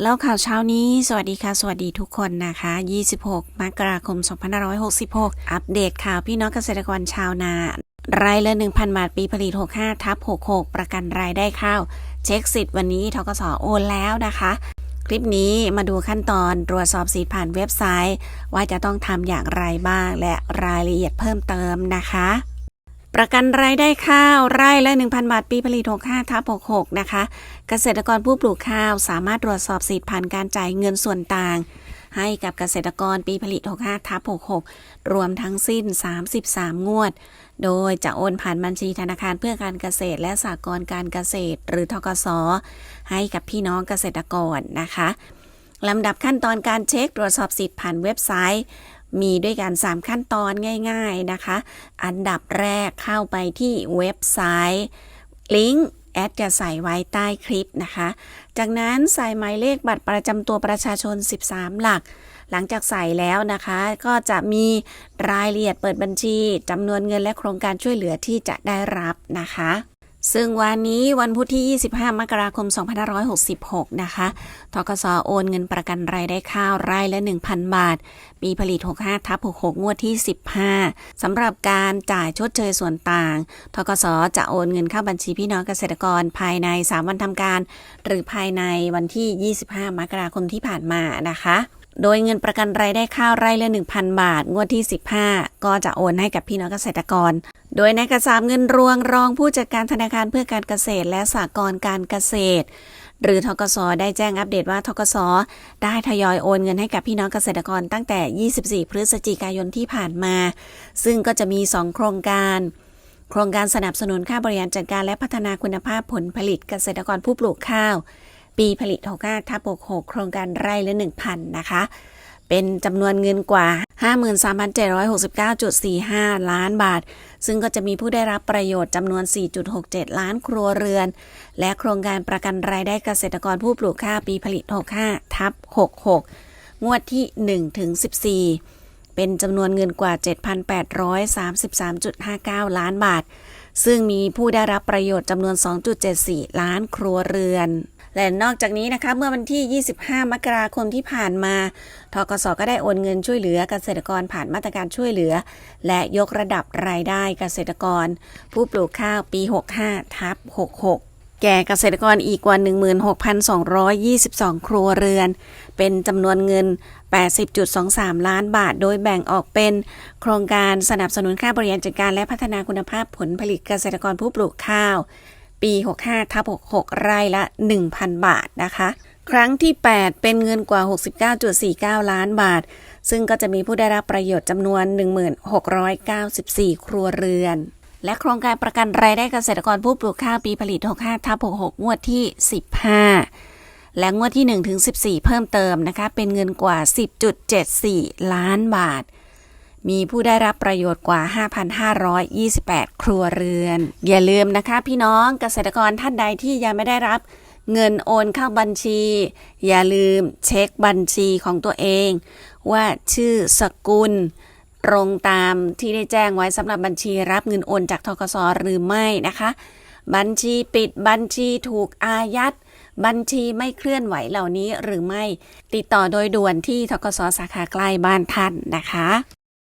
แล้วข่าวเช้านี้ สวัสดีค่ะ สวัสดีทุกคนนะคะ 26 มกราคม 2566 อัปเดตข่าวพี่น้องเกษตรกรชาวนารายละ 1,000 บาท ปีผลิต 65 ทับ 66 ประกันรายได้ข้าว เช็คสิทธิ์วันนี้ทกสโอนแล้วนะคะ คลิปนี้มาดูขั้นตอนตรวจสอบสิทธิ์ผ่านเว็บไซต์ ว่าจะต้องทำอย่างไรบ้างและรายละเอียดเพิ่มเติมนะคะ ประกันรายได้ข้าวไร่ละ 1,000 บาท ปีผลิต 65ทับ66 นะคะ เกษตรกรผู้ปลูกข้าวสามารถตรวจสอบสิทธิ์ผ่านการจ่ายเงินส่วนต่าง ให้กับเกษตรกรปีผลิต 65ทับ66 รวมทั้งสิ้น 33 งวด โดยจะโอนผ่านบัญชีธนาคารเพื่อการเกษตรและสหกรณ์การเกษตร หรือทกส ให้กับพี่น้องเกษตรกรนะคะลำดับขั้นตอนการเช็คตรวจสอบสิทธิ์ผ่านเว็บไซต์ มีด้วยกัน 3 ขั้นตอนง่าย ๆนะคะ อันดับแรกเข้าไปที่เว็บไซต์ ลิงก์แอดจะใส่ไว้ใต้คลิปนะคะ จากนั้นใส่หมายเลขบัตรประจำตัวประชาชน 13 หลัก หลังจากใส่แล้วนะคะ ก็จะมีรายละเอียดเปิดบัญชีจำนวนเงินและโครงการช่วยเหลือที่จะได้รับนะคะ ซึ่งวันนี้วันพุธที่ 25 มกราคม 2566 นะคะ ทกสโอนเงินประกันรายได้ข้าวรายละ 1,000 บาท ปีผลิต 65 ทับ 66 งวดที่ 15 สำหรับการจ่ายชดเชยส่วนต่าง ทกสจะโอนเงินเข้าบัญชีพี่น้องเกษตรกรภายใน 3 วันทำการ หรือภายในวันที่ 25 มกราคมที่ผ่านมานะคะ โดยเงินประกันรายได้ข้าวไร่ละ 1,000 บาท งวดที่ 15 ก็จะโอนให้กับพี่น้องเกษตรกร โดยนายกระสามเงินรวงรองผู้จัดการธนาคารเพื่อการเกษตรและสหกรณ์การเกษตร หรือทกสได้แจ้งอัปเดตว่าทกสได้ทยอยโอนเงินให้กับพี่น้องเกษตรกรตั้งแต่ 24 พฤศจิกายนที่ผ่านมา ซึ่งก็จะมี 2 โครงการโครงการสนับสนุนค่าบริหารจัดการและพัฒนาคุณภาพผลผลิตเกษตรกรผู้ปลูกข้าว ปีผลิต65ทับ66โครงการไร่ละ 1,000 นะคะ เป็นจำนวนเงินกว่า 53,769.45 ล้านบาท ซึ่งก็จะมีผู้ได้รับประโยชน์จำนวน 4.67 ล้านครัวเรือน และโครงการประกันรายได้เกษตรกรผู้ปลูกข้าวปีผลิต 65ทับ66 งวดที่1ถึง14เป็นจำนวนเงินกว่า 7,833.59 ล้านบาท ซึ่งมีผู้ได้รับประโยชน์จำนวน 2.74 ล้านครัวเรือน และนอกจากนี้นะคะเมื่อวันที่ 25 มกราคมที่ผ่านมาทกสก็ได้โอนเงินช่วยเหลือเกษตรกรผ่านมาตรการช่วยเหลือ และยกระดับรายได้เกษตรกร ผู้ปลูกข้าวปี 65ทับ66แก่เกษตรกรอีกกว่า 16,222 ครัวเรือน เป็นจำนวนเงิน 80.23 ล้านบาท โดยแบ่งออกเป็นโครงการสนับสนุนค่าบริหารจัดการและพัฒนาคุณภาพผลผลิตเกษตรกรผู้ปลูกข้าว ปี 65ทับ66 ไร่ละ 1,000 บาทนะคะ ครั้งที่ 8 เป็นเงินกว่า 69.49 ล้านบาท ซึ่งก็จะมีผู้ได้รับประโยชน์จำนวน 1694 ครัวเรือน และโครงการประกันรายได้เกษตรกรผู้ปลูกข้าวปีผลิต 65ทับ66 งวดที่ 15 และงวดที่1ถึง14 เพิ่มเติมนะคะ เป็นเงินกว่า 10.74 ล้านบาท มีผู้ได้รับประโยชน์กว่า 5,528 ครัวเรือน อย่าลืมนะคะ พี่น้องเกษตรกรท่านใดที่ยังไม่ได้รับเงินโอนเข้าบัญชี อย่าลืมเช็คบัญชีของตัวเอง ว่าชื่อสกุล ตรงตามที่ได้แจ้งไว้สำหรับบัญชีรับเงินโอนจากทกสหรือไม่นะคะ บัญชีปิดบัญชีถูกอายัด บัญชีไม่เคลื่อนไหวเหล่านี้หรือไม่ ติดต่อโดยด่วนที่ทกสสาขาใกล้บ้านท่านนะคะ